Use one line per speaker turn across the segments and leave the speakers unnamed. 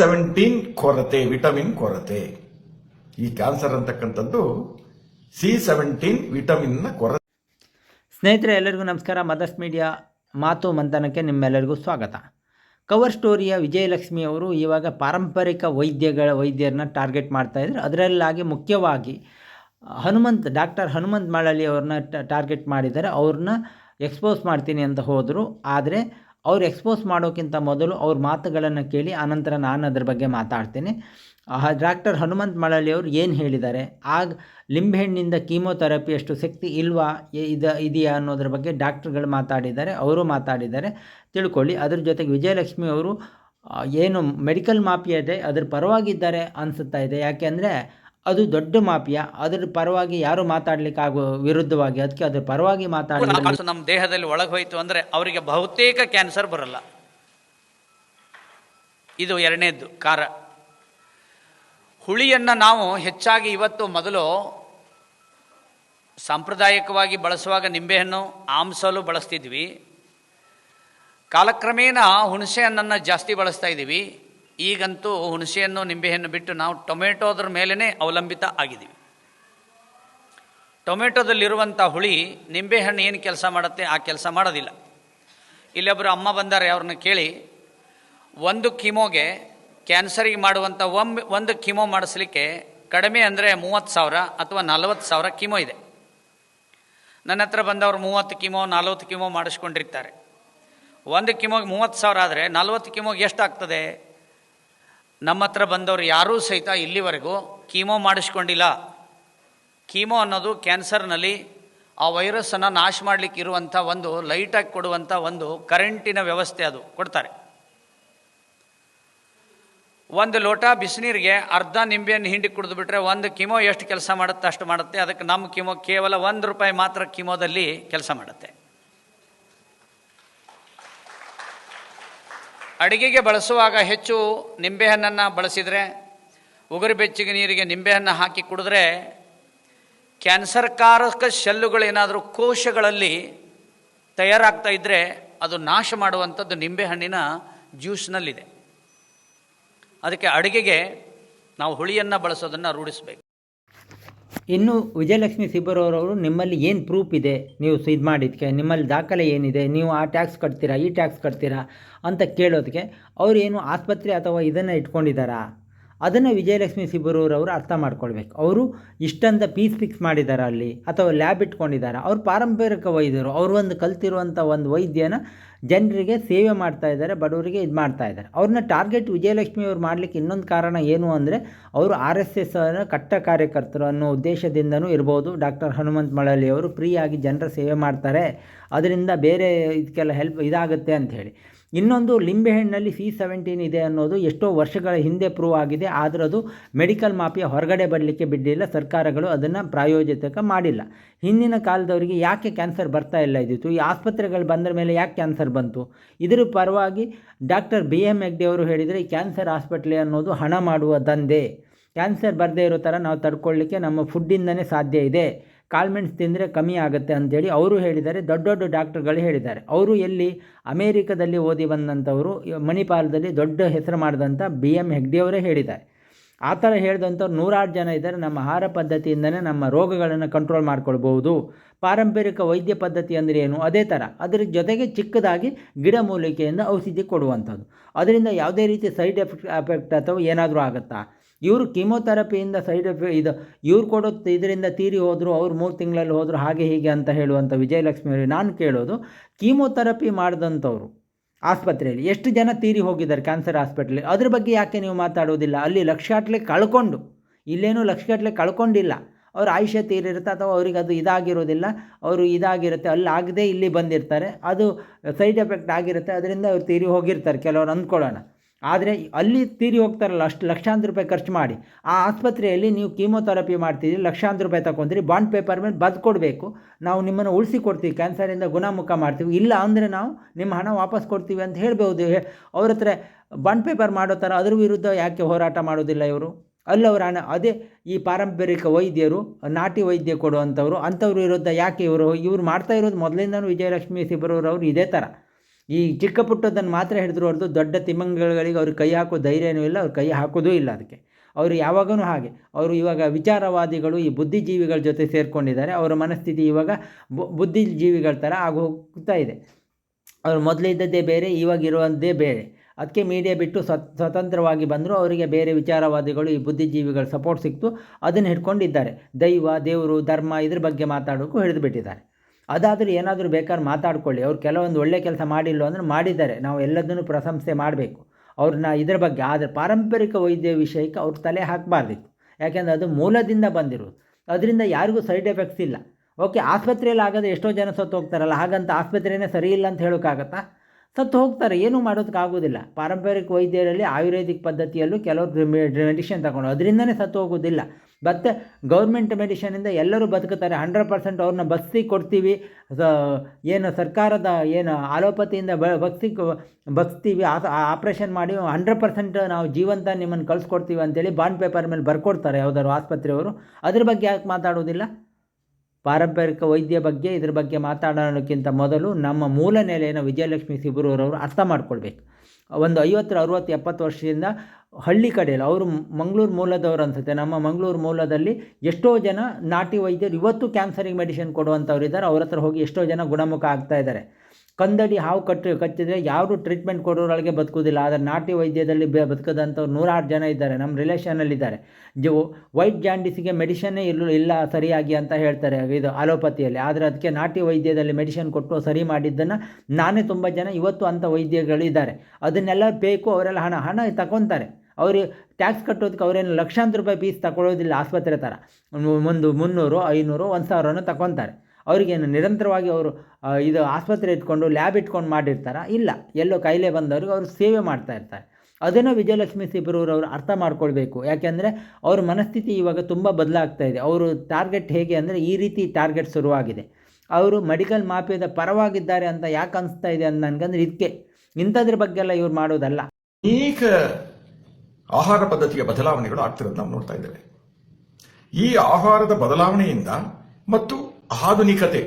Seventeen ಕೊರತೆ vitamin ಕೊರತೆ. ಈ ಕ್ಯಾನ್ಸರ್ ಅಂತಕ್ಕಂಥದ್ದು ಸಿ ಸೆವೆಂಟೀನ್ ವಿಟಮಿನ್ನ ಕೊರತೆ.
ಸ್ನೇಹಿತರೆ, ಎಲ್ಲರಿಗೂ ನಮಸ್ಕಾರ. ಮದರ್ಸ್ ಮೀಡಿಯಾ ಮಾತು ಮಂಥನಕ್ಕೆ ನಿಮ್ಮೆಲ್ಲರಿಗೂ ಸ್ವಾಗತ. ಕವರ್ ಸ್ಟೋರಿಯ ವಿಜಯಲಕ್ಷ್ಮಿ ಅವರು ಇವಾಗ ಪಾರಂಪರಿಕ ವೈದ್ಯಗಳ ವೈದ್ಯರನ್ನ ಟಾರ್ಗೆಟ್ ಮಾಡ್ತಾ ಇದ್ದಾರೆ ಅದರಲ್ಲಾಗಿ ಮುಖ್ಯವಾಗಿ ಹನುಮಂತ್ ಡಾಕ್ಟರ್ ಹನುಮಂತ್ ಮಳಲಿ ಅವ್ರನ್ನ ಟಾರ್ಗೆಟ್ ಮಾಡಿದ್ದಾರೆ. ಅವ್ರನ್ನ ಎಕ್ಸ್ಪೋಸ್ ಮಾಡ್ತೀನಿ ಅಂತ ಹೋದರು. ಆದರೆ ಅವ್ರು ಎಕ್ಸ್ಪೋಸ್ ಮಾಡೋಕ್ಕಿಂತ ಮೊದಲು ಅವ್ರ ಮಾತುಗಳನ್ನು ಕೇಳಿ, ಆನಂತರ ನಾನು ಅದ್ರ ಬಗ್ಗೆ ಮಾತಾಡ್ತೀನಿ. ಡಾಕ್ಟರ್ ಹನುಮಂತ್ ಮಳಲಿ ಅವರು ಏನು ಹೇಳಿದ್ದಾರೆ? ಆಗ ಲಿಂಬೆಹಣ್ಣಿಂದ ಕೀಮೋಥೆರಪಿ ಅಷ್ಟು ಶಕ್ತಿ ಇಲ್ವಾ? ಇದು ಇದ, ಇದೆಯಾ ಅನ್ನೋದ್ರ ಬಗ್ಗೆ ಡಾಕ್ಟ್ರುಗಳು ಮಾತಾಡಿದ್ದಾರೆ, ಅವರು ಮಾತಾಡಿದ್ದಾರೆ. ತಿಳ್ಕೊಳ್ಳಿ. ಅದ್ರ ಜೊತೆಗೆ ವಿಜಯಲಕ್ಷ್ಮಿ ಅವರು ಏನು ಮೆಡಿಕಲ್ ಮಾಫಿಯಾ ಇದೆ ಅದ್ರ ಪರವಾಗಿದ್ದಾರೆ ಅನಿಸುತ್ತಾ ಇದೆ. ಯಾಕೆಂದರೆ ಅದು ದೊಡ್ಡ ಮಾಫಿಯಾ. ಅದ್ರ ಪರವಾಗಿ ಯಾರು ಮಾತಾಡ್ಲಿಕ್ಕೆ ಆಗೋ ವಿರುದ್ಧವಾಗಿ. ಅದಕ್ಕೆ ಅದ್ರ ಪರವಾಗಿ
ಮತ್ತು ನಮ್ಮ ದೇಹದಲ್ಲಿ ಒಳಗೆ ಹೋಯ್ತು ಅಂದ್ರೆ ಅವರಿಗೆ ಬಹುತೇಕ ಕ್ಯಾನ್ಸರ್ ಬರಲ್ಲ. ಇದು ಎರಡನೇದ್ದು ಕಾರ. ಹುಳಿಯನ್ನು ನಾವು ಹೆಚ್ಚಾಗಿ ಇವತ್ತು ಮೊದಲು ಸಾಂಪ್ರದಾಯಿಕವಾಗಿ ಬಳಸುವಾಗ ನಿಂಬೆಹಣ್ಣು, ಆಮ್ಸಲು ಬಳಸ್ತಿದ್ವಿ. ಕಾಲಕ್ರಮೇಣ ಹುಣಸೆ ಹಣ್ಣನ್ನು ಜಾಸ್ತಿ ಬಳಸ್ತಾ ಇದ್ದೀವಿ. ಈಗಂತೂ ಹುಣಸೆಯನ್ನು ನಿಂಬೆಹಣ್ಣು ಬಿಟ್ಟು ನಾವು ಟೊಮೆಟೋದ್ರ ಮೇಲೇ ಅವಲಂಬಿತ ಆಗಿದ್ದೀವಿ. ಟೊಮೆಟೊದಲ್ಲಿರುವಂಥ ಹುಳಿ ನಿಂಬೆಹಣ್ಣು ಏನು ಕೆಲಸ ಮಾಡುತ್ತೆ, ಆ ಕೆಲಸ ಮಾಡೋದಿಲ್ಲ. ಇಲ್ಲೊಬ್ಬರು ಅಮ್ಮ ಬಂದಾರೆ, ಅವ್ರನ್ನ ಕೇಳಿ, ಒಂದು ಕಿಮೋಗೆ ಕ್ಯಾನ್ಸರಿಗೆ ಮಾಡುವಂಥ ಒಮ್ಮೆ, ಒಂದು ಕಿಮೋ ಮಾಡಿಸ್ಲಿಕ್ಕೆ ಕಡಿಮೆ ಅಂದರೆ ಮೂವತ್ತು ಸಾವಿರ ಅಥವಾ ನಲವತ್ತು ಸಾವಿರ ಕಿಮೋ ಇದೆ. ನನ್ನ ಹತ್ರ ಬಂದವರು ಮೂವತ್ತು ಕಿಮೋ, ನಲವತ್ತು ಕಿಮೋ ಮಾಡಿಸ್ಕೊಂಡಿರ್ತಾರೆ. ಒಂದು ಕಿಮೋಗೆ ಮೂವತ್ತು ಸಾವಿರ ಆದರೆ ನಲ್ವತ್ತು ಕಿಮೋಗೆ ಎಷ್ಟಾಗ್ತದೆ? ನಮ್ಮ ಹತ್ರ ಬಂದವರು ಯಾರೂ ಸಹಿತ ಇಲ್ಲಿವರೆಗೂ ಕೀಮೋ ಮಾಡಿಸ್ಕೊಂಡಿಲ್ಲ. ಕೀಮೋ ಅನ್ನೋದು ಕ್ಯಾನ್ಸರ್ನಲ್ಲಿ ಆ ವೈರಸ್ಸನ್ನು ನಾಶ ಮಾಡಲಿಕ್ಕೆ ಇರುವಂಥ ಒಂದು ಲೈಟಾಗಿ ಕೊಡುವಂಥ ಒಂದು ಕರೆಂಟಿನ ವ್ಯವಸ್ಥೆ ಅದು ಕೊಡ್ತಾರೆ. ಒಂದು ಲೋಟ ಬಿಸಿನೀರಿಗೆ ಅರ್ಧ ನಿಂಬೆಯನ್ನು ಹಿಂಡಿ ಕುಡಿದು ಬಿಟ್ರೆ ಒಂದು ಕಿಮೋ ಎಷ್ಟು ಕೆಲಸ ಮಾಡುತ್ತೆ ಅಷ್ಟು ಮಾಡುತ್ತೆ. ಅದಕ್ಕೆ ನಮ್ಮ ಕಿಮೋ ಕೇವಲ ಒಂದು ರೂಪಾಯಿ ಮಾತ್ರ ಕಿಮೋದಲ್ಲಿ ಕೆಲಸ ಮಾಡುತ್ತೆ. ಅಡಿಗೆಗೆ ಬಳಸುವಾಗ ಹೆಚ್ಚು ನಿಂಬೆಹಣ್ಣನ್ನು ಬಳಸಿದರೆ, ಉಗುರು ಬೆಚ್ಚಿಗೆ ನೀರಿಗೆ ನಿಂಬೆಹಣ್ಣು ಹಾಕಿ ಕುಡಿದ್ರೆ, ಕ್ಯಾನ್ಸರ್ಕಾರಕ ಶೆಲ್ಲುಗಳೇನಾದರೂ ಕೋಶಗಳಲ್ಲಿ ತಯಾರಾಗ್ತಾ ಇದ್ದರೆ ಅದು ನಾಶ ಮಾಡುವಂಥದ್ದು ನಿಂಬೆಹಣ್ಣಿನ ಜ್ಯೂಸ್ನಲ್ಲಿದೆ. ಅದಕ್ಕೆ ಅಡುಗೆಗೆ ನಾವು ಹುಳಿಯನ್ನು ಬಳಸೋದನ್ನು ರೂಢಿಸಬೇಕು.
ಇನ್ನು ವಿಜಯಲಕ್ಷ್ಮಿ ಸಿಬ್ಬರವರವರು ನಿಮ್ಮಲ್ಲಿ ಏನು ಪ್ರೂಫ್ ಇದೆ? ನೀವು ಇದು ಮಾಡಿದ್ದಕ್ಕೆ ನಿಮ್ಮಲ್ಲಿ ದಾಖಲೆ ಏನಿದೆ? ನೀವು ಆ ಟ್ಯಾಕ್ಸ್ ಕಟ್ತೀರಾ, ಈ ಟ್ಯಾಕ್ಸ್ ಕಟ್ತೀರಾ ಅಂತ ಕೇಳೋದಕ್ಕೆ ಏನು ಆಸ್ಪತ್ರೆ ಅಥವಾ ಇದನ್ನು ಇಟ್ಕೊಂಡಿದ್ದಾರಾ? ಅದನ್ನು ವಿಜಯಲಕ್ಷ್ಮಿ ಸಿಬ್ಬರೂರವರು ಅರ್ಥ ಮಾಡ್ಕೊಳ್ಬೇಕು. ಅವರು ಇಷ್ಟಂತ ಪೀಸ್ ಫಿಕ್ಸ್ ಮಾಡಿದ್ದಾರೆ ಅಲ್ಲಿ, ಅಥವಾ ಲ್ಯಾಬ್ ಇಟ್ಕೊಂಡಿದ್ದಾರೆ ಅವ್ರು ಪಾರಂಪರಿಕ ವೈದ್ಯರು, ಅವರು ಒಂದು ಕಲ್ತಿರುವಂಥ ಒಂದು ವೈದ್ಯನ ಜನರಿಗೆ ಸೇವೆ ಮಾಡ್ತಾ ಇದ್ದಾರೆ ಬಡವರಿಗೆ ಇದು ಮಾಡ್ತಾ ಇದ್ದಾರೆ ಅವ್ರನ್ನ ಟಾರ್ಗೆಟ್ ವಿಜಯಲಕ್ಷ್ಮಿ ಅವ್ರು ಮಾಡಲಿಕ್ಕೆ ಇನ್ನೊಂದು ಕಾರಣ ಏನು ಅಂದರೆ, ಅವರು ಆರ್ ಎಸ್ ಎಸ್ ಕಟ್ಟ ಕಾರ್ಯಕರ್ತರು ಅನ್ನೋ ಉದ್ದೇಶದಿಂದನೂ ಇರ್ಬೋದು. ಡಾಕ್ಟರ್ ಹನುಮಂತ್ ಮಳಲಿ ಅವರು ಫ್ರೀಯಾಗಿ ಜನರ ಸೇವೆ ಮಾಡ್ತಾರೆ. ಅದರಿಂದ ಬೇರೆ ಇದಕ್ಕೆಲ್ಲ ಹೆಲ್ಪ್ ಇದಾಗುತ್ತೆ ಅಂತ ಹೇಳಿ. ಇನ್ನೊಂದು ಲಿಂಬೆಹಣ್ಣಲ್ಲಿ ಸಿ ಸೆವೆಂಟೀನ್ ಇದೆ ಅನ್ನೋದು ಎಷ್ಟೋ ವರ್ಷಗಳ ಹಿಂದೆ ಪ್ರೂವ್ ಆಗಿದೆ. ಆದರೆ ಅದು ಮೆಡಿಕಲ್ ಮಾಫಿಯಾ ಹೊರಗಡೆ ಬರಲಿಕ್ಕೆ ಬಿಡಲಿಲ್ಲ. ಸರ್ಕಾರಗಳು ಅದನ್ನು ಪ್ರಾಯೋಜಿತಕ ಮಾಡಿಲ್ಲ. ಹಿಂದಿನ ಕಾಲದವರಿಗೆ ಯಾಕೆ ಕ್ಯಾನ್ಸರ್ ಬರ್ತಾ ಇಲ್ಲ ಇದ್ದಿತ್ತು? ಈ ಆಸ್ಪತ್ರೆಗಳು ಬಂದ ಮೇಲೆ ಯಾಕೆ ಕ್ಯಾನ್ಸರ್ ಬಂತು? ಇದರ ಪರವಾಗಿ ಡಾಕ್ಟರ್ ಬಿ ಎಂ ಹೆಗ್ಡೆ ಅವರು ಹೇಳಿದರೆ ಕ್ಯಾನ್ಸರ್ ಹಾಸ್ಪಿಟ್ಲೆ ಅನ್ನೋದು ಹಣ ಮಾಡುವ ದಂಧೆ. ಕ್ಯಾನ್ಸರ್ ಬರದೇ ಇರೋ ಥರ ನಾವು ತಡ್ಕೊಳ್ಳಿಕ್ಕೆ ನಮ್ಮ ಫುಡ್ಡಿಂದನೇ ಸಾಧ್ಯ ಇದೆ. ಕಾಳ್ಮೆಣ್ಸು ತಿಂದರೆ ಕಮ್ಮಿ ಆಗುತ್ತೆ ಅಂತೇಳಿ ಅವರು ಹೇಳಿದ್ದಾರೆ. ದೊಡ್ಡ ದೊಡ್ಡ ಡಾಕ್ಟರ್ಗಳು ಹೇಳಿದ್ದಾರೆ. ಅವರು ಎಲ್ಲಿ ಅಮೇರಿಕದಲ್ಲಿ ಓದಿ ಬಂದಂಥವರು, ಮಣಿಪಾಲದಲ್ಲಿ ದೊಡ್ಡ ಹೆಸರು ಮಾಡಿದಂಥ ಬಿ ಎಂ ಹೆಗ್ಡೆಯವರೇ ಹೇಳಿದ್ದಾರೆ. ಆ ಥರ ಹೇಳಿದಂಥವ್ರು ನೂರಾರು ಜನ ಇದ್ದಾರೆ. ನಮ್ಮ ಆಹಾರ ಪದ್ಧತಿಯಿಂದಲೇ ನಮ್ಮ ರೋಗಗಳನ್ನು ಕಂಟ್ರೋಲ್ ಮಾಡ್ಕೊಳ್ಬೋದು ಪಾರಂಪರಿಕ ವೈದ್ಯ ಪದ್ಧತಿ ಅಂದರೆ ಏನು? ಅದೇ ಥರ. ಅದರ ಜೊತೆಗೆ ಚಿಕ್ಕದಾಗಿ ಗಿಡಮೂಲಿಕೆಯಿಂದ ಔಷಧಿ ಕೊಡುವಂಥದ್ದು. ಅದರಿಂದ ಯಾವುದೇ ರೀತಿ ಸೈಡ್ ಎಫೆಕ್ಟ್ ಎಫೆಕ್ಟ್ ಅಥವಾ ಏನಾದರೂ ಆಗುತ್ತಾ? ಇವರು ಕೀಮೋಥೆರಪಿಯಿಂದ ಸೈಡ್ ಎಫೆಕ್ಟ್ ಇದು, ಇವ್ರು ಕೊಡೋ ಇದರಿಂದ ತೀರಿ ಹೋದರು, ಅವ್ರು ಮೂರು ತಿಂಗಳಲ್ಲಿ ಹೋದರು ಹಾಗೆ ಹೀಗೆ ಅಂತ ಹೇಳುವಂಥ ವಿಜಯಲಕ್ಷ್ಮಿ ಅವರಿಗೆ ನಾನು ಕೇಳೋದು, ಕೀಮೋಥೆರಪಿ ಮಾಡಿದಂಥವ್ರು ಆಸ್ಪತ್ರೆಯಲ್ಲಿ ಎಷ್ಟು ಜನ ತೀರಿ ಹೋಗಿದ್ದಾರೆ ಕ್ಯಾನ್ಸರ್ ಹಾಸ್ಪಿಟ್ಲಲ್ಲಿ, ಅದ್ರ ಬಗ್ಗೆ ಯಾಕೆ ನೀವು ಮಾತಾಡೋದಿಲ್ಲ? ಅಲ್ಲಿ ಲಕ್ಷಗಟ್ಟಲೆ ಕಳ್ಕೊಂಡು, ಇಲ್ಲೇನೂ ಲಕ್ಷಗಟ್ಟಲೆ ಕಳ್ಕೊಂಡಿಲ್ಲ. ಅವ್ರ ಆಯುಷ್ಯ ತೀರಿರುತ್ತೆ ಅಥವಾ ಅವ್ರಿಗೆ ಅದು ಇದಾಗಿರೋದಿಲ್ಲ, ಅವರು ಇದಾಗಿರುತ್ತೆ, ಅಲ್ಲಿ ಆಗದೆ ಇಲ್ಲಿ ಬಂದಿರ್ತಾರೆ, ಅದು ಸೈಡ್ ಎಫೆಕ್ಟ್ ಆಗಿರುತ್ತೆ, ಅದರಿಂದ ಅವ್ರು ತೀರಿ ಹೋಗಿರ್ತಾರೆ, ಕೆಲವರು ಅಂದ್ಕೊಳ್ಳೋಣ. ಆದರೆ ಅಲ್ಲಿ ತೀರಿ ಹೋಗ್ತಾರಲ್ಲ, ಅಷ್ಟು ಲಕ್ಷಾಂತರ ರೂಪಾಯಿ ಖರ್ಚು ಮಾಡಿ, ಆ ಆಸ್ಪತ್ರೆಯಲ್ಲಿ ನೀವು ಕೀಮೋಥೆರಪಿ ಮಾಡ್ತೀರಿ, ಲಕ್ಷಾಂತರ ರೂಪಾಯಿ ತಗೊಂತೀರಿ ಬಾಂಡ್ ಪೇಪರ್ ಮೇಲೆ ಬದು ಕೊಡಬೇಕು. ನಾವು ನಿಮ್ಮನ್ನು ಉಳಿಸಿ ಕೊಡ್ತೀವಿ, ಕ್ಯಾನ್ಸರಿಂದ ಗುಣಮುಖ ಮಾಡ್ತೀವಿ. ಇಲ್ಲ ಅಂದರೆ ನಾವು ನಿಮ್ಮ ಹಣ ವಾಪಸ್ ಕೊಡ್ತೀವಿ ಅಂತ ಹೇಳ್ಬೋದು ಅವ್ರ ಹತ್ರ ಬಾಂಡ್ ಪೇಪರ್ ಮಾಡೋ ಥರ ಅದ್ರ ವಿರುದ್ಧ ಯಾಕೆ ಹೋರಾಟ ಮಾಡೋದಿಲ್ಲ ಇವರು? ಅಲ್ಲವರ ಹಣ, ಅದೇ ಈ ಪಾರಂಪರಿಕ ವೈದ್ಯರು, ನಾಟಿ ವೈದ್ಯ ಕೊಡುವಂಥವ್ರು, ಅಂಥವ್ರ ವಿರುದ್ಧ ಯಾಕೆ ಇವರು, ಇವ್ರು ಮಾಡ್ತಾ ಇರೋದು ಮೊದಲಿಂದನೂ ವಿಜಯಲಕ್ಷ್ಮಿ ಅವರು ಇದೇ ಥರ. ಈ ಚಿಕ್ಕ ಪುಟ್ಟದನ್ನು ಮಾತ್ರ ಹಿಡಿದ್ರು ಹೊರತು ದೊಡ್ಡ ತಿಮ್ಮಂಗಗಳಿಗೆ ಅವ್ರಿಗೆ ಕೈ ಹಾಕೋ ಧೈರ್ಯನೂ ಇಲ್ಲ, ಅವ್ರು ಕೈ ಹಾಕೋದೂ ಇಲ್ಲ ಅದಕ್ಕೆ. ಅವರು ಯಾವಾಗಲೂ ಹಾಗೆ. ಅವರು ಇವಾಗ ವಿಚಾರವಾದಿಗಳು ಈ ಬುದ್ಧಿಜೀವಿಗಳ ಜೊತೆ ಸೇರಿಕೊಂಡಿದ್ದಾರೆ. ಅವರ ಮನಸ್ಥಿತಿ ಇವಾಗ ಬುದ್ಧಿಜೀವಿಗಳ ಥರ ಆಗೋಗ್ತಾ ಇದೆ. ಅವರು ಮೊದಲಿದ್ದದ್ದೇ ಬೇರೆ, ಇವಾಗ ಇರುವಂಥದ್ದೇ ಬೇರೆ. ಅದಕ್ಕೆ ಮೀಡಿಯಾ ಬಿಟ್ಟು ಸ್ವತ್, ಸ್ವತಂತ್ರವಾಗಿ ಬಂದರೂ ಅವರಿಗೆ ಬೇರೆ ವಿಚಾರವಾದಿಗಳು ಈ ಬುದ್ಧಿಜೀವಿಗಳ ಸಪೋರ್ಟ್ ಸಿಕ್ತು. ಅದನ್ನು ಹಿಡ್ಕೊಂಡಿದ್ದಾರೆ. ದೈವ, ದೇವರು, ಧರ್ಮ ಇದ್ರ ಬಗ್ಗೆ ಮಾತಾಡೋಕ್ಕೂ ಹಿಡಿದು ಬಿಟ್ಟಿದ್ದಾರೆ. ಅದಾದರೂ ಏನಾದರೂ ಬೇಕಾದ್ರೆ ಮಾತಾಡ್ಕೊಳ್ಳಿ. ಅವ್ರು ಕೆಲವೊಂದು ಒಳ್ಳೆ ಕೆಲಸ ಮಾಡಿಲ್ಲ ಅಂದರೆ ಮಾಡಿದ್ದಾರೆ. ನಾವು ಎಲ್ಲದನ್ನು ಪ್ರಶಂಸೆ ಮಾಡಬೇಕು. ಅವ್ರನ್ನ ಇದ್ರ ಬಗ್ಗೆ, ಆದರೆ ಪಾರಂಪರಿಕ ವೈದ್ಯ ವಿಷಯಕ್ಕೆ ಅವ್ರ ತಲೆ ಹಾಕಬಾರ್ದಿತ್ತು. ಯಾಕೆಂದರೆ ಅದು ಮೂಲದಿಂದ ಬಂದಿರೋದು. ಅದರಿಂದ ಯಾರಿಗೂ ಸೈಡ್ ಎಫೆಕ್ಟ್ಸ್ ಇಲ್ಲ. ಓಕೆ, ಆಸ್ಪತ್ರೆಯಲ್ಲಿ ಆಗದೆ ಎಷ್ಟೋ ಜನ ಸತ್ತು ಹೋಗ್ತಾರಲ್ಲ, ಹಾಗಂತ ಆಸ್ಪತ್ರೆಯೇ ಸರಿ ಇಲ್ಲ ಅಂತ ಹೇಳೋಕ್ಕಾಗತ್ತಾ? ಸತ್ತು ಹೋಗ್ತಾರೆ. ಏನೂ ಮಾಡೋದಕ್ಕಾಗೋದಿಲ್ಲ ಪಾರಂಪರಿಕ ವೈದ್ಯರಲ್ಲಿ ಆಯುರ್ವೇದಿಕ್ ಪದ್ಧತಿಯಲ್ಲೂ ಕೆಲವರು ಮೆಡಿಷನ್ ತಗೊಂಡು, ಅದರಿಂದನೇ ಸತ್ತು ಹೋಗೋದಿಲ್ಲ. ಮತ್ತು ಗೌರ್ಮೆಂಟ್ ಮೆಡಿಷನಿಂದ ಎಲ್ಲರೂ ಬದುಕುತ್ತಾರೆ. ಹಂಡ್ರೆಡ್ ಪರ್ಸೆಂಟ್ ಅವ್ರನ್ನ ಬಸ್ಸಿ ಕೊಡ್ತೀವಿ. ಏನು ಸರ್ಕಾರದ ಏನು ಆಲೋಪತಿಯಿಂದ ಬ ಬಗ್ಸಿ ಬಸ್ತೀವಿ. ಆಪ್ರೇಷನ್ ಮಾಡಿ ಹಂಡ್ರೆಡ್ ಪರ್ಸೆಂಟ್ ನಾವು ಜೀವಂತ ನಿಮ್ಮನ್ನು ಕಳಿಸ್ಕೊಡ್ತೀವಿ ಅಂತೇಳಿ ಬಾಂಡ್ ಪೇಪರ್ ಮೇಲೆ ಬರ್ಕೊಡ್ತಾರೆ ಯಾವುದಾದ್ರು ಆಸ್ಪತ್ರೆಯವರು. ಅದ್ರ ಬಗ್ಗೆ ಯಾಕೆ ಮಾತಾಡೋದಿಲ್ಲ? ಪಾರಂಪರಿಕ ವೈದ್ಯ ಬಗ್ಗೆ, ಇದ್ರ ಬಗ್ಗೆ ಮಾತಾಡೋಕ್ಕಿಂತ ಮೊದಲು ನಮ್ಮ ಮೂಲ ನೆಲೆಯನ್ನು ವಿಜಯಲಕ್ಷ್ಮಿ ಸಿಬ್ಬರೂರವರು ಅರ್ಥ ಮಾಡ್ಕೊಳ್ಬೇಕು. ಒಂದು ಐವತ್ತರ ಅರುವತ್ತು, ಎಪ್ಪತ್ತು ವರ್ಷದಿಂದ ಹಳ್ಳಿ ಕಡೆಯಲ್ಲಿ, ಅವರು ಮಂಗಳೂರು ಮೂಲದವರು ಅನ್ಸುತ್ತೆ. ನಮ್ಮ ಮಂಗಳೂರು ಮೂಲದಲ್ಲಿ ಎಷ್ಟೋ ಜನ ನಾಟಿ ವೈದ್ಯರು ಇವತ್ತು ಕ್ಯಾನ್ಸರಿಗೆ ಮೆಡಿಸಿನ್ ಕೊಡುವಂಥವ್ರು ಇದ್ದಾರೆ. ಅವ್ರ ಹತ್ರ ಹೋಗಿ ಎಷ್ಟೋ ಜನ ಗುಣಮುಖ ಆಗ್ತಾ ಇದ್ದಾರೆ. ಕಂದಡಿ ಹಾವು ಕಟ್ಟಿ ಕಚ್ಚಿದ್ರೆ ಯಾರು ಟ್ರೀಟ್ಮೆಂಟ್ ಕೊಡೋರೊಳಗೆ ಬದುಕೋದಿಲ್ಲ ಆದರೆ ನಾಟಿ ವೈದ್ಯದಲ್ಲಿ ಬೆ ಬದುಕದಂಥವ್ರು ನೂರಾರು ಜನ ಇದ್ದಾರೆ. ನಮ್ಮ ರಿಲೇಷನಲ್ಲಿದ್ದಾರೆ ಜೋ ವೈಟ್ ಜಾಂಡಿಸಿಗೆ ಮೆಡಿಷನ್ನೇ ಇಲ್ಲ ಇಲ್ಲ ಸರಿಯಾಗಿ ಅಂತ ಹೇಳ್ತಾರೆ ಇದು ಅಲೋಪತಿಯಲ್ಲಿ. ಆದರೆ ಅದಕ್ಕೆ ನಾಟಿ ವೈದ್ಯದಲ್ಲಿ ಮೆಡಿಷನ್ ಕೊಟ್ಟು ಸರಿ ಮಾಡಿದ್ದನ್ನು ನಾನೇ ತುಂಬ ಜನ ಇವತ್ತು ಅಂಥ ವೈದ್ಯಗಳಿದ್ದಾರೆ ಅದನ್ನೆಲ್ಲ ಬೇಕು, ಅವರೆಲ್ಲ ಹಣ ಹಣ ತಗೊತಾರೆ ಅವ್ರಿಗೆ ಟ್ಯಾಕ್ಸ್ ಕಟ್ಟೋದಕ್ಕೆ ಅವರೇನು ಲಕ್ಷಾಂತರ ರೂಪಾಯಿ ಫೀಸ್ ತಗೊಳ್ಳೋದಿಲ್ಲ ಆಸ್ಪತ್ರೆ ಥರ ಒಂದು ಮುನ್ನೂರು, ಐನೂರು, ಒಂದು ಸಾವಿರನೂ ತಗೊತಾರೆ. ಅವರಿಗೇನು ನಿರಂತರವಾಗಿ ಅವರು ಇದು ಆಸ್ಪತ್ರೆ ಇಟ್ಕೊಂಡು ಲ್ಯಾಬ್ ಇಟ್ಕೊಂಡು ಮಾಡಿರ್ತಾರ? ಇಲ್ಲ. ಎಲ್ಲೋ ಕಾಯಿಲೆ ಬಂದವ್ರಿಗೆ ಅವರು ಸೇವೆ ಮಾಡ್ತಾ ಇರ್ತಾರೆ. ಅದನ್ನು ವಿಜಯಲಕ್ಷ್ಮಿ ಅವರು ಅರ್ಥ ಮಾಡ್ಕೊಳ್ಬೇಕು. ಯಾಕೆಂದರೆ ಅವ್ರ ಮನಸ್ಥಿತಿ ಇವಾಗ ತುಂಬ ಬದಲಾಗ್ತಾ ಇದೆ. ಅವರು ಟಾರ್ಗೆಟ್ ಹೇಗೆ ಅಂದರೆ ಈ ರೀತಿ ಟಾರ್ಗೆಟ್ ಶುರುವಾಗಿದೆ. ಅವರು ಮೆಡಿಕಲ್ ಮಾಫಿಯಾದ ಪರವಾಗಿದ್ದಾರೆ ಅಂತ ಯಾಕೆ ಅನಿಸ್ತಾ ಇದೆ ಅಂತ ನನಗಂದ್ರೆ ಇದಕ್ಕೆ ಇಂಥದ್ರ ಬಗ್ಗೆಲ್ಲ ಇವ್ರು ಮಾಡೋದಲ್ಲ.
ಅನೇಕ ಆಹಾರ ಪದ್ಧತಿಯ ಬದಲಾವಣೆಗಳು ಆಗ್ತಿರೋದು ನಾವು ನೋಡ್ತಾ ಇದ್ದೇವೆ. ಈ ಆಹಾರದ ಬದಲಾವಣೆಯಿಂದ ಮತ್ತು ಆಧುನಿಕತೆ,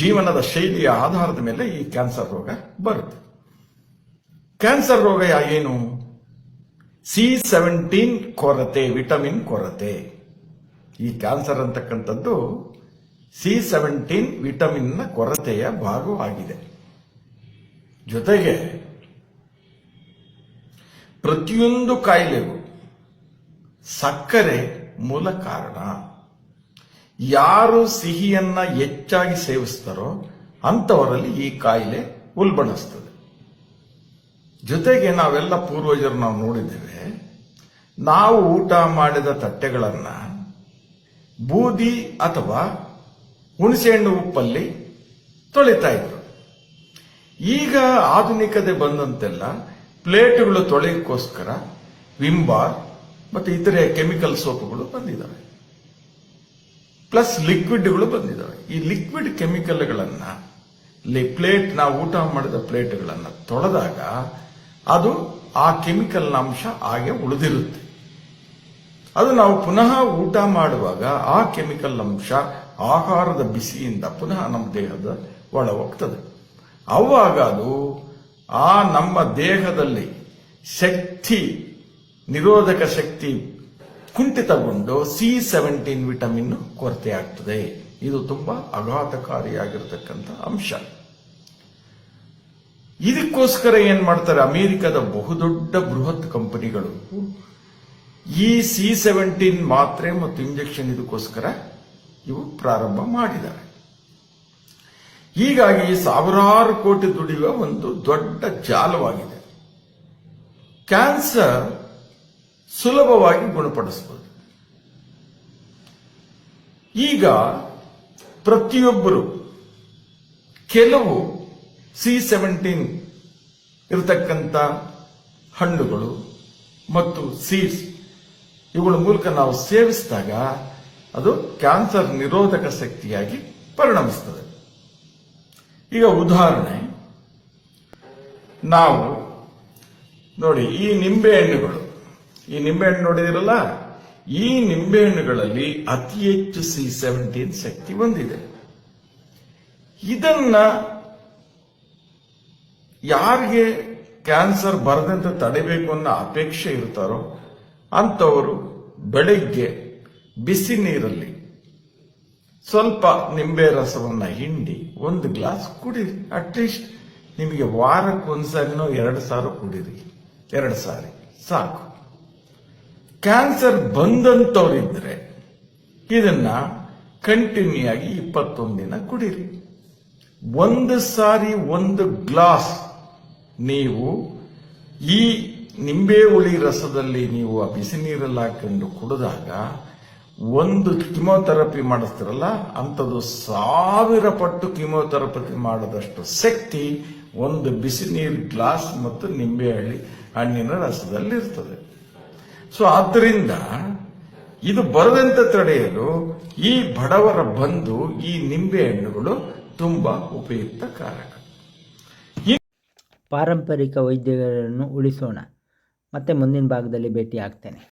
ಜೀವನದ ಶೈಲಿಯ ಆಧಾರದ ಮೇಲೆ ಈ ಕ್ಯಾನ್ಸರ್ ರೋಗ ಬರುತ್ತೆ. ಕ್ಯಾನ್ಸರ್ ರೋಗ ಏನು? ಸಿ ಸೆವೆಂಟೀನ್ ಕೊರತೆ, ವಿಟಮಿನ್ ಕೊರತೆ. ಈ ಕ್ಯಾನ್ಸರ್ ಅಂತಕ್ಕಂಥದ್ದು ಸಿ ಸೆವೆಂಟೀನ್ ವಿಟಮಿನ್ನ ಕೊರತೆಯ ಭಾಗವಾಗಿದೆ. ಜೊತೆಗೆ ಪ್ರತಿಯೊಂದು ಕಾಯಿಲೆಗೂ ಸಕ್ಕರೆ ಮೂಲ ಕಾರಣ. ಯಾರು ಸಿಹಿಯನ್ನ ಹೆಚ್ಚಾಗಿ ಸೇವಿಸ್ತಾರೋ ಅಂಥವರಲ್ಲಿ ಈ ಕಾಯಿಲೆ ಉಲ್ಬಣಿಸ್ತದೆ. ಜೊತೆಗೆ ನಾವೆಲ್ಲ ಪೂರ್ವಜರು ನಾವು ನೋಡಿದ್ದೇವೆ, ನಾವು ಊಟ ಮಾಡಿದ ತಟ್ಟೆಗಳನ್ನ ಬೂದಿ ಅಥವಾ ಹುಣಸೆಹಣ್ಣು ಉಪ್ಪಲ್ಲಿ ತೊಳಿತಾ ಇದ್ರು. ಈಗ ಆಧುನಿಕತೆ ಬಂದಂತೆಲ್ಲ ಪ್ಲೇಟ್ಗಳು ತೊಳೆಯಕ್ಕೋಸ್ಕರ ವಿಂಬಾರ್ ಮತ್ತು ಇತರೆ ಕೆಮಿಕಲ್ ಸೋಪುಗಳು ಬಂದಿದ್ದಾವೆ ಪ್ಲಸ್ ಲಿಕ್ವಿಡ್ಗಳು ಬಂದಿದ್ದಾವೆ ಈ ಲಿಕ್ವಿಡ್ ಕೆಮಿಕಲ್ಗಳನ್ನ ಪ್ಲೇಟ್, ನಾವು ಊಟ ಮಾಡಿದ ಪ್ಲೇಟ್ಗಳನ್ನು ತೊಳೆದಾಗ ಅದು ಆ ಕೆಮಿಕಲ್ ಅಂಶ ಹಾಗೆ ಉಳಿದಿರುತ್ತೆ. ಅದು ನಾವು ಪುನಃ ಊಟ ಮಾಡುವಾಗ ಆ ಕೆಮಿಕಲ್ ಅಂಶ ಆಹಾರದ ಬಿಸಿಯಿಂದ ಪುನಃ ನಮ್ಮ ದೇಹದ ಒಳ ಹೋಗ್ತದೆ. ಅವಾಗ ಅದು ಆ ನಮ್ಮ ದೇಹದಲ್ಲಿ ಶಕ್ತಿ, ನಿರೋಧಕ ಶಕ್ತಿ ಕುಂಠಿತಗೊಂಡು ಸಿ ಸೆವೆಂಟೀನ್ ವಿಟಮಿನ್ ಕೊರತೆ ಆಗ್ತದೆ ಇದು ತುಂಬಾ ಆಘಾತಕಾರಿಯಾಗಿರ್ತಕ್ಕಂಥ ಅಂಶ. ಇದಕ್ಕೋಸ್ಕರ ಏನ್ ಮಾಡ್ತಾರೆ? ಅಮೆರಿಕದ ಬಹುದೊಡ್ಡ ಬೃಹತ್ ಕಂಪನಿಗಳು. ಈ ಸಿ ಸೆವೆಂಟೀನ್ ಮಾತ್ರೆ ಮತ್ತು ಇಂಜೆಕ್ಷನ್ ಇದಕ್ಕೋಸ್ಕರ ಇವು ಪ್ರಾರಂಭ ಮಾಡಿದ್ದಾರೆ. ಹೀಗಾಗಿ ಸಾವಿರಾರು ಕೋಟಿ ದುಡಿಯುವ ಒಂದು ದೊಡ್ಡ ಜಾಲವಾಗಿದೆ. ಕ್ಯಾನ್ಸರ್ ಸುಲಭವಾಗಿ ಗುಣಪಡಿಸಬಹುದು. ಈಗ ಪ್ರತಿಯೊಬ್ಬರು, ಕೆಲವು ಸಿ ಸೆವೆಂಟೀನ್ ಇರತಕ್ಕಂಥ ಹಣ್ಣುಗಳು ಮತ್ತು ಸೀಡ್ಸ್ ಇವುಗಳ ಮೂಲಕ ನಾವು ಸೇವಿಸಿದಾಗ ಅದು ಕ್ಯಾನ್ಸರ್ ನಿರೋಧಕ ಶಕ್ತಿಯಾಗಿ ಪರಿಣಮಿಸ್ತದೆ. ಈಗ ಉದಾಹರಣೆ. ನಾವು ನೋಡಿ, ಈ ನಿಂಬೆ ಹಣ್ಣುಗಳು. ಈ ನಿಂಬೆ ಹಣ್ಣು ನೋಡಿದಿರಲ್ಲ? ಈ ನಿಂಬೆ ಹಣ್ಣುಗಳಲ್ಲಿ ಅತಿ ಹೆಚ್ಚು ಸಿ ಸೆವೆಂಟೀನ್ ಶಕ್ತಿ ಹೊಂದಿದೆ. ಇದನ್ನ ಯಾರಿಗೆ ಕ್ಯಾನ್ಸರ್ ಬರದಂತೆ ತಡೆಯಬೇಕು ಅನ್ನೋ ಅಪೇಕ್ಷೆ ಇರ್ತಾರೋ, ಅಂಥವರು ಬೆಳಿಗ್ಗೆ ಬಿಸಿ ನೀರಲ್ಲಿ ಸ್ವಲ್ಪ ನಿಂಬೆ ರಸವನ್ನ ಹಿಂಡಿ ಒಂದು ಗ್ಲಾಸ್ ಕುಡೀರಿ. ಅಟ್ಲೀಸ್ಟ್ ನಿಮಗೆ ವಾರಕ್ಕೆ ಒಂದ್ಸಾರಿನೋ ಎರಡು ಸಾರು ಕುಡೀರಿ. ಎರಡು ಸಾರಿ. ಸಾಕು. ಕ್ಯಾನ್ಸರ್ ಬಂದಂತವರಿದ್ರೆ ಇದನ್ನ ಕಂಟಿನ್ಯೂ ಆಗಿ ಇಪ್ಪತ್ತೊಂದು ದಿನ ಕುಡೀರಿ. ಒಂದು ಸಾರಿ, ಒಂದು ಗ್ಲಾಸ್ ನೀವು ಈ ನಿಂಬೆ ಹುಳಿ ರಸದಲ್ಲಿ ನೀವು ಆ ಬಿಸಿ ನೀರಲ್ಲಿ ಹಾಕೊಂಡು ಕುಡಿದಾಗ ಒಂದು ಕಿಮೋಥೆರಪಿ ಮಾಡಿಸ್ತಿರಲ್ಲ, ಅಂಥದ್ದು ಸಾವಿರ ಪಟ್ಟು ಕಿಮೋಥೆರಪಿ ಮಾಡದಷ್ಟು ಶಕ್ತಿ ಒಂದು ಬಿಸಿ ನೀರು ಗ್ಲಾಸ್ ಮತ್ತು ನಿಂಬೆ ಹಳ್ಳಿ ಹಣ್ಣಿನ ರಸದಲ್ಲಿ ಇರ್ತದೆ ಸೊ ಆದ್ದರಿಂದ ಇದು ಬರದಂತೆ ತಡೆಯಲು ಈ ಬಡವರ ಬಂದು ಈ ನಿಂಬೆ ಹಣ್ಣುಗಳು ತುಂಬಾ ಉಪಯುಕ್ತಕಾರಕ
ಪಾರಂಪರಿಕ ವೈದ್ಯಗಳನ್ನು ಉಳಿಸೋಣ. ಮತ್ತೆ ಮುಂದಿನ ಭಾಗದಲ್ಲಿ ಭೇಟಿ ಆಗ್ತೇನೆ